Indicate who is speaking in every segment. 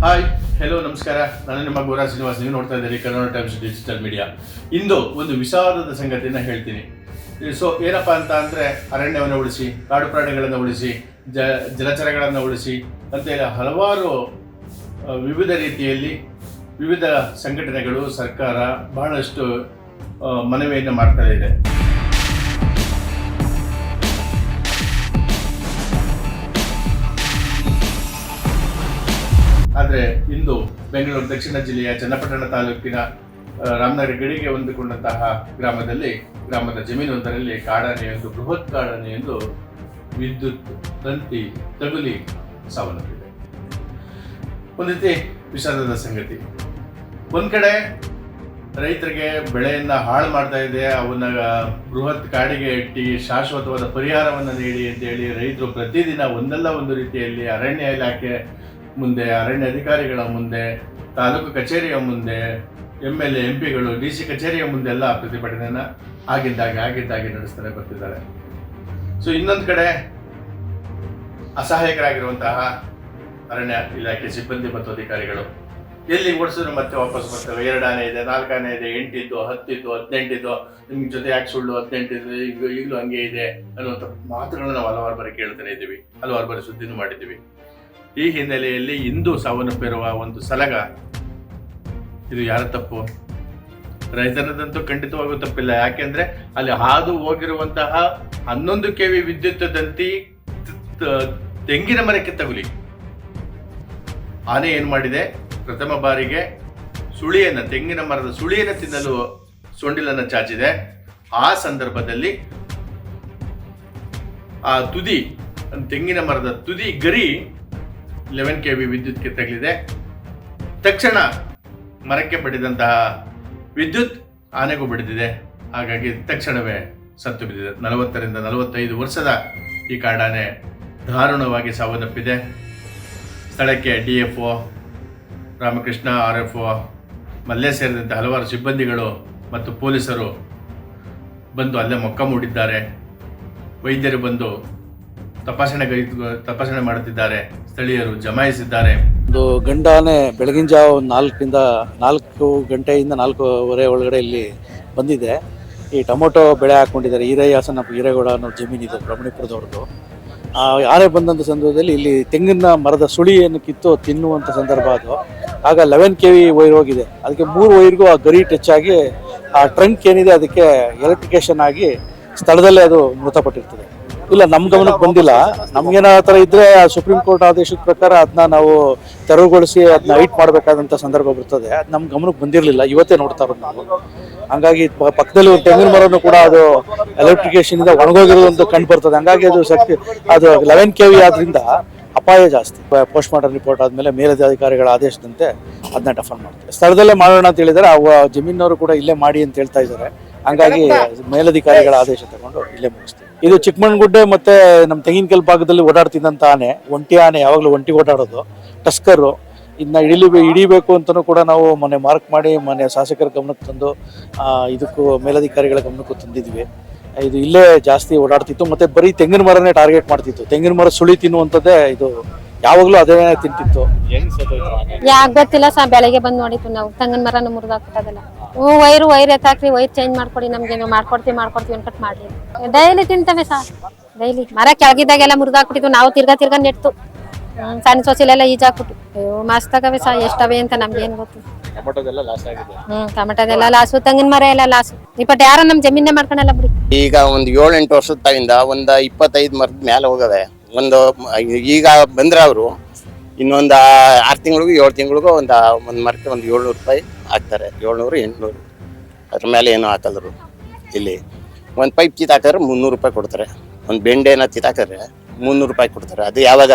Speaker 1: Hi hello ನಮಸ್ಕಾರ. ನಾನು ನಿಮ್ಮ ಗೋರಾ ಶ್ರೀನಿವಾಸ್. ನೀವು ನೋಡ್ತಾ ಇದ್ದೀರಿ ಕನ್ನಡ ಟೈಮ್ಸ್ ಡಿಜಿಟಲ್ ಮೀಡಿಯಾ ಇಂದು ಒಂದು ವಿಷಾದದ ಸಂಗತಿಯನ್ನು ಹೇಳ್ತೀನಿ. ಸೊ ಏನಪ್ಪ ಅಂತ ಅಂದರೆ ಅರಣ್ಯವನ್ನು ಉಳಿಸಿ, ಕಾಡು ಪ್ರಾಣಿಗಳನ್ನು ಉಳಿಸಿ, ಜ, ಜಲಚರಗಳನ್ನು ಉಳಿಸಿ ಅಂತೇಳಿ ಹಲವಾರು ವಿವಿಧ ರೀತಿಯಲ್ಲಿ ವಿವಿಧ ಸಂಘಟನೆಗಳು, ಸರ್ಕಾರ ಬಹಳಷ್ಟು ಮನವಿಯನ್ನು ಮಾಡ್ತಾ ಇದೆ. ಆದರೆ ಇಂದು ಬೆಂಗಳೂರು ದಕ್ಷಿಣ ಜಿಲ್ಲೆಯ ಚನ್ನಪಟ್ಟಣ ತಾಲೂಕಿನ ರಾಮನಗರ ಗಡಿಗೆ ಹೊಂದಿಕೊಂಡಂತಹ ಗ್ರಾಮದಲ್ಲಿ, ಗ್ರಾಮದ ಜಮೀನೊಂದರಲ್ಲಿ ಕಾಡಾನೆಯೊಂದು ಬೃಹತ್ ಕಾಡಾನೆಯೊಂದು ವಿದ್ಯುತ್ ತಂತಿ ತಗುಲಿ ಸಾವನ್ನಪ್ಪಿದೆ. ಒಂದು ರೀತಿ ವಿಷಾದದ ಸಂಗತಿ. ಒಂದ್ ಕಡೆ ರೈತರಿಗೆ ಬೆಳೆಯನ್ನ ಹಾಳು ಮಾಡ್ತಾ ಇದೆ, ಅವನ್ನ ಬೃಹತ್ ಕಾಡಿಗೆ ಇಟ್ಟಿ ಶಾಶ್ವತವಾದ ಪರಿಹಾರವನ್ನು ನೀಡಿ ಅಂತೇಳಿ ರೈತರು ಪ್ರತಿದಿನ ಒಂದಲ್ಲ ಒಂದು ರೀತಿಯಲ್ಲಿ ಅರಣ್ಯ ಇಲಾಖೆ ಮುಂದೆ, ಅರಣ್ಯ ಅಧಿಕಾರಿಗಳ ಮುಂದೆ, ತಾಲೂಕು ಕಚೇರಿಯ ಮುಂದೆ, ಎಂ ಎಲ್ ಎ, ಎಂ ಪಿಗಳು, ಡಿ ಸಿ ಕಚೇರಿಯ ಮುಂದೆ ಎಲ್ಲ ಪ್ರತಿಭಟನೆಯನ್ನ ಆಗಿದ್ದಾಗೆ ಆಗಿದ್ದಾಗೆ ನಡೆಸ್ತಾನೆ ಬರ್ತಿದ್ದಾರೆ. ಸೊ ಇನ್ನೊಂದು ಕಡೆ ಅಸಹಾಯಕರಾಗಿರುವಂತಹ ಅರಣ್ಯ ಇಲಾಖೆ ಸಿಬ್ಬಂದಿ ಮತ್ತು ಅಧಿಕಾರಿಗಳು. ಎಲ್ಲಿ ಓಡಿಸಿದ್ರೆ ಮತ್ತೆ ವಾಪಸ್ ಬರ್ತವೆ? ಎರಡು ಆನೆ ಇದೆ ನಾಲ್ಕು ಆನೆ ಇದೆ, ಎಂಟಿದ್ದು, ಹತ್ತಿದ್ದು, ಹದಿನೆಂಟಿದ್ದು ನಿಮ್ಮ ಜೊತೆ ಯಾಕೆ ಸುಳ್ಳು? ಹದಿನೆಂಟಿದ್ದು, ಈಗ ಈಗಲೂ ಹಂಗೆ ಇದೆ ಅನ್ನುವಂಥ ಮಾತುಗಳನ್ನ ನಾವು ಹಲವಾರು ಬಾರಿ ಕೇಳ್ತಾನೆ ಇದ್ದೀವಿ. ಹಲವಾರು ಬಾರಿ ಸುದ್ದಿನೂ ಮಾಡಿದ್ದೀವಿ. ಈ ಹಿನ್ನೆಲೆಯಲ್ಲಿ ಇಂದು ಸಾವನ್ನಪ್ಪಿರುವ ಒಂದು ಸಲಗ. ಇದು ಯಾರ ತಪ್ಪು? ರೈತರದಂತೂ ಖಂಡಿತವಾಗೂ ತಪ್ಪಿಲ್ಲ. ಯಾಕೆಂದ್ರೆ ಅಲ್ಲಿ ಹಾದು ಹೋಗಿರುವಂತಹ ಹನ್ನೊಂದು ಕೆ ವಿ ವಿದ್ಯುತ್ ತಂತಿ ತ- ತ- ತೆಂಗಿನ ಮರಕ್ಕೆ ತಗುಲಿ. ಆನೆ ಏನು ಮಾಡಿದೆ? ಪ್ರಥಮ ಬಾರಿಗೆ ಸುಳಿಯನ್ನ, ತೆಂಗಿನ ಮರದ ಸುಳಿಯನ್ನು ತಿನ್ನಲು ಸೊಂಡಿಲನ್ನು ಚಾಚಿದೆ. ಆ ಸಂದರ್ಭದಲ್ಲಿ ಆ ತುದಿ, ತೆಂಗಿನ ಮರದ ತುದಿ ಗರಿ ಲೆವೆನ್ ಕೆ ವಿ ವಿದ್ಯುತ್ಗೆ ತಗಲಿದೆ ತಕ್ಷಣ ಮರಕ್ಕೆ ಬಡಿದಂತಹ ವಿದ್ಯುತ್ ಆನೆಗೂ ಬಡಿದಿದೆ. ಹಾಗಾಗಿ ತಕ್ಷಣವೇ ಸತ್ತು ಬಿದ್ದಿದೆ. ನಲವತ್ತರಿಂದ ನಲವತ್ತೈದು ವರ್ಷದ ಈ ಕಾಡಾನೆ ದಾರುಣವಾಗಿ ಸಾವನ್ನಪ್ಪಿದೆ. ಸ್ಥಳಕ್ಕೆ D F O, Ramakrishna, R F O Malle ಸೇರಿದಂತೆ ಹಲವಾರು ಸಿಬ್ಬಂದಿಗಳು ಮತ್ತು ಪೊಲೀಸರು ಬಂದು ಅಲ್ಲೇ ಮೊಕ್ಕ ಮೂಡಿದ್ದಾರೆ. ವೈದ್ಯರು ಬಂದು ತಪಾಸಣೆ ತಪಾಸಣೆ ಮಾಡುತ್ತಿದ್ದಾರೆ. ಸ್ಥಳೀಯರು ಜಮಾಯಿಸಿದ್ದಾರೆ.
Speaker 2: ಒಂದು ಗಂಡ ಆನೆ ಬೆಳಗಿನ ಜಾವ ನಾಲ್ಕರಿಂದ ನಾಲ್ಕು ಗಂಟೆಯಿಂದ ನಾಲ್ಕೂವರೆ ಒಳಗಡೆ ಇಲ್ಲಿ ಬಂದಿದೆ. ಈ ಟೊಮೊಟೊ ಬೆಳೆ ಹಾಕೊಂಡಿದ್ದಾರೆ. ಹಾಸನ ಈರೇಗೌಡ ಅನ್ನೋ ಜಮೀನಿದೆ ಬ್ರಹ್ಮಣಿಪುರದವ್ರದ್ದು. ಆನೆ ಬಂದಂಥ ಸಂದರ್ಭದಲ್ಲಿ ಇಲ್ಲಿ ತೆಂಗಿನ ಮರದ ಸುಳಿಯನ್ನು ಕಿತ್ತು ತಿನ್ನುವಂಥ ಸಂದರ್ಭ ಅದು. ಆಗ ಲೆವೆನ್ ಕೆ ವಿ ವೈರ್ ಹೋಗಿದೆ. ಅದಕ್ಕೆ ಮೂರು ವೈರ್ಗೂ ಆ ಗರಿ ಟಚ್ ಆಗಿ ಆ ಟ್ರಂಕ್ ಏನಿದೆ ಅದಕ್ಕೆ ಎಲೆಕ್ಟ್ರಿಕೇಶನ್ ಆಗಿ ಸ್ಥಳದಲ್ಲೇ ಅದು ಮೃತಪಟ್ಟಿರ್ತದೆ. ಇಲ್ಲ ನಮ್ಮ ಗಮನಕ್ಕೆ ಬಂದಿಲ್ಲ. ನಮ್ಗೇನ ಆ ಥರ ಇದ್ರೆ ಸುಪ್ರೀಂ ಕೋರ್ಟ್ ಆದೇಶದ ಪ್ರಕಾರ ಅದನ್ನ ನಾವು ತೆರವುಗೊಳಿಸಿ ಅದನ್ನ ಹೈಟ್ ಮಾಡಬೇಕಾದಂಥ ಸಂದರ್ಭ ಬರ್ತದೆ. ಅದು ನಮ್ಮ ಗಮನಕ್ಕೆ ಬಂದಿರಲಿಲ್ಲ. ಇವತ್ತೇ ನೋಡ್ತಾ ಇರೋದು ನಾವು. ಹಂಗಾಗಿ ಪಕ್ಕದಲ್ಲಿ ಒಂದು ತೆಂಗಿನ ಮರನು ಕೂಡ ಅದು ಎಲೆಕ್ಟ್ರಿಕೇಶನ್ ಇಂದ ಒಣಗೋಗಿರೋದು ಕಂಡು ಬರ್ತದೆ. ಹಂಗಾಗಿ ಅದು ಶಕ್ತಿ ಅದು ಲೆವೆನ್ ಕೆ ವಿ ಆದ್ರಿಂದ ಅಪಾಯ ಜಾಸ್ತಿ. ಪೋಸ್ಟ್ ಮಾರ್ಟಮ್ ರಿಪೋರ್ಟ್ ಆದ್ಮೇಲೆ ಮೇಲಧಿಕಾರಿಗಳ ಆದೇಶದಂತೆ ಅದನ್ನ ಟಫನ್ ಮಾಡ್ತಾರೆ. ಸ್ಥಳದಲ್ಲೇ ಮಾಡೋಣ ಅಂತ ಹೇಳಿದ್ರೆ. ಅವ ಜಮೀನವರು ಕೂಡ ಇಲ್ಲೇ ಮಾಡಿ ಅಂತ ಹೇಳ್ತಾ ಇದ್ದಾರೆ. ಹಂಗಾಗಿ ಮೇಲಧಿಕಾರಿಗಳ ಆದೇಶ ತಗೊಂಡು ಇಲ್ಲೇ ಮುಗಿಸ್ತೀವಿ. ಇದು ಚಿಕ್ಕಮಣ್ಗುಡ್ಡೆ ಮತ್ತೆ ನಮ್ಮ ತೆಂಗಿನಕಲ್ ಭಾಗದಲ್ಲಿ ಓಡಾಡ್ತಿದ್ದಂತ ಆನೆ, ಒಂಟಿ ಆನೆ, ಯಾವಾಗಲೂ ಒಂಟಿ ಓಡಾಡೋದು. ಟಸ್ಕರು. ಇದನ್ನ ಹಿಡಿಲಿ ಹಿಡಿಬೇಕು ಅಂತಲೂ ಕೂಡ ನಾವು ಮೊನ್ನೆ ಮಾರ್ಕ್ ಮಾಡಿ ಮೊನ್ನೆ ಶಾಸಕರ ಗಮನಕ್ಕೆ ತಂದು ಇದಕ್ಕೂ ಮೇಲಧಿಕಾರಿಗಳ ಗಮನಕ್ಕೂ ತಂದಿದ್ವಿ. ಇದು ಇಲ್ಲೇ ಜಾಸ್ತಿ ಓಡಾಡ್ತಿತ್ತು. ಮತ್ತೆ ಬರೀ ತೆಂಗಿನ ಮರನೇ ಟಾರ್ಗೆಟ್ ಮಾಡ್ತಿತ್ತು. ತೆಂಗಿನ ಮರ ಸುಳಿ ತಿನ್ನುವಂಥದ್ದೇ ಇದು ಯಾವಾಗಲೂ ಅದೇ ತಿಂತಿತ್ತು.
Speaker 3: ಯಾಕೆ ಗೊತ್ತಿಲ್ಲ ಸಾ ಬೆಳಗ್ಗೆ ಬಂದು ನೋಡಿತ್ತು ನಾವು. ತಂಗನ್ ಮರನ ಮುರಿದಾಕ್ಬಿಟ್ಟದಲ್ಲ. ಹ್ಞೂ ವೈರ್ ವೈರ್ ಎತ್ತಾಕ್ರಿ ವೈರ್ ಚೇಂಜ್ ಮಾಡ್ಕೊಡಿ ನಮ್ಗೆ ನಾವು ಮಾಡ್ಕೊಡ್ತೀವಿ ಮಾಡ್ಕೊಡ್ತೀವಿ ಅನ್ಕಟ್ ಮಾಡ್ಲಿ. ಡೈಲಿ ತಿಂತವೆ ಸಾ ಡೈಲಿ. ಮರ ಕೆಳಗಿದ್ದಾಗೆಲ್ಲ ಮುರಿದಾಕ್ಬಿಟ್ಟಿದ್ವು ನಾವು ತಿರ್ಗಾ ತಿರ್ಗಾ ನೆಟ್ಟು. ಸಣ್ಣ ಸೊಸಿಲೆಲ್ಲ ಈಜಾಕ್ಬಿಟ್ಟು. ಅಯ್ಯೋ ಮಸ್ತ್ ಆಗವೆ ಸಾ ಎಷ್ಟವೆ ಅಂತ ನಮ್ಗೇನ್ ಗೊತ್ತು.
Speaker 2: ಟೊಮೊಟೊದೆಲ್ಲ ಲಾಸ್ ಆಗಿದೆ.
Speaker 3: ಹ್ಮ್ ಟಮಟದೆಲ್ಲ ಲಾಸು ತೆಂಗಿನ ಮರ ಎಲ್ಲ ಲಾಸು ಇಪ್ಪಟ್ ಯಾರ ನಮ್ ಜಮೀನೇ ಮಾಡ್ಕೊಳಲ್ಲ ಬಿಡಿ.
Speaker 4: ಈಗ ಒಂದು ಏಳೆಂಟು ವರ್ಷದ ತಾಯಿಂದ ಒಂದು ಇಪ್ಪತ್ತೈದು ಮರದ ಮೇಲೆ ಹೋಗವೆ. ಒಂದು, ಈಗ ಬಂದ್ರೆ ಅವರು ಇನ್ನೊಂದು ಆರು ತಿಂಗಳಿಗೂ ಏಳು ತಿಂಗಳಿಗೂ ಒಂದು ಒಂದು ಮರಕ್ಕೆ ಒಂದು ಏಳ್ನೂರು ರೂಪಾಯಿ ಹಾಕ್ತಾರೆ. ಏಳ್ನೂರು, ಎಂಟುನೂರು. ಅದ್ರ ಮೇಲೆ ಏನೂ ಹಾಕಲ್ರು. ಇಲ್ಲಿ ಒಂದು ಪೈಪ್ ಕಿತ್ತಾಕಿದ್ರೆ ಮುನ್ನೂರು ರೂಪಾಯಿ ಕೊಡ್ತಾರೆ. ಒಂದು ಬೆಂಡೆನ ಕಿತ್ತಾಕಿದ್ರೆ ಮುನ್ನೂರು ರೂಪಾಯಿ ಕೊಡ್ತಾರೆ. ಅದು ಯಾವಾಗ?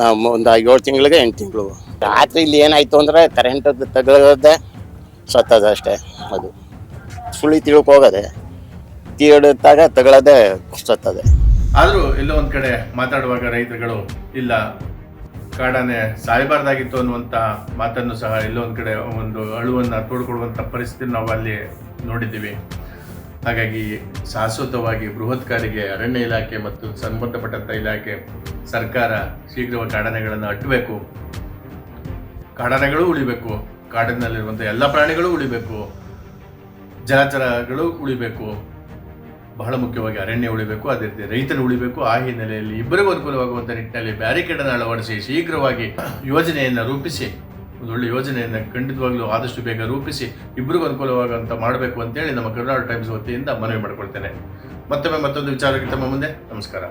Speaker 4: ನಾವು ಒಂದು ಏಳು ತಿಂಗಳಿಗೆ ಎಂಟು ತಿಂಗಳು. ರಾತ್ರಿ ಇಲ್ಲಿ ಏನಾಯಿತು ಅಂದರೆ ಕರೆಂಟ್ ತಗೊಳ್ಳೋದೆ ಸತ್ತದ ಅಷ್ಟೇ ಅದು. ಸುಳಿ ತಿಳ್ಕೋಗದೆ ತಗೊಳ್ಳೋದೇ ತಗೊಳ್ಳೋದೆ ಸತ್ತದೆ.
Speaker 1: ಆದರೂ ಎಲ್ಲೋ ಒಂದು ಕಡೆ ಮಾತಾಡುವಾಗ ರೈತರುಗಳು, ಇಲ್ಲ, ಕಾಡಾನೆ ಸಾಯಬಾರ್ದಾಗಿತ್ತು ಅನ್ನುವಂಥ ಮಾತನ್ನು ಸಹ ಎಲ್ಲೋ ಒಂದು ಕಡೆ ಒಂದು ಅಳುವನ್ನು ತೋಡ್ಕೊಡುವಂಥ ಪರಿಸ್ಥಿತಿ ನಾವು ಅಲ್ಲಿ ನೋಡಿದ್ದೀವಿ. ಹಾಗಾಗಿ ಶಾಶ್ವತವಾಗಿ ಬೃಹತ್ಕಾರಿಗೆ ಅರಣ್ಯ ಇಲಾಖೆ ಮತ್ತು ಸಂಬಂಧಪಟ್ಟಂಥ ಇಲಾಖೆ ಸರ್ಕಾರ ಶೀಘ್ರವಾಗಿ ಕಾಡಾನೆಗಳನ್ನು ಅಟ್ಟಬೇಕು. ಕಾಡಾನೆಗಳು ಉಳಿಬೇಕು. ಕಾಡಿನಲ್ಲಿರುವಂಥ ಎಲ್ಲ ಪ್ರಾಣಿಗಳು ಉಳಿಬೇಕು. ಜಲಚರಗಳು ಉಳಿಬೇಕು. ಬಹಳ ಮುಖ್ಯವಾಗಿ ಅರಣ್ಯ ಉಳಿಬೇಕು, ಅದೇ ರೀತಿ ರೈತರು ಉಳಿಬೇಕು. ಆ ಹಿನ್ನೆಲೆಯಲ್ಲಿ ಇಬ್ಬರಿಗೂ ಅನುಕೂಲವಾಗುವಂಥ ನಿಟ್ಟಿನಲ್ಲಿ ಬ್ಯಾರಿಕೇಡ್ ಅನ್ನು ಅಳವಡಿಸಿ ಶೀಘ್ರವಾಗಿ ಯೋಜನೆಯನ್ನು ರೂಪಿಸಿ, ಒಂದು ಒಳ್ಳೆ ಯೋಜನೆಯನ್ನು ಖಂಡಿತವಾಗ್ಲೂ ಆದಷ್ಟು ಬೇಗ ರೂಪಿಸಿ ಇಬ್ಬರಿಗೂ ಅನುಕೂಲವಾಗುವಂಥ ಮಾಡಬೇಕು ಅಂತೇಳಿ ನಮ್ಮ ಕರ್ನಾಟಕ ಟೈಮ್ಸ್ ವತಿಯಿಂದ ಮನವಿ ಮಾಡಿಕೊಳ್ತೇನೆ. ಮತ್ತೊಮ್ಮೆ ಮತ್ತೊಂದು ವಿಚಾರಕ್ಕೆ ತಮ್ಮ ಮುಂದೆ. ನಮಸ್ಕಾರ.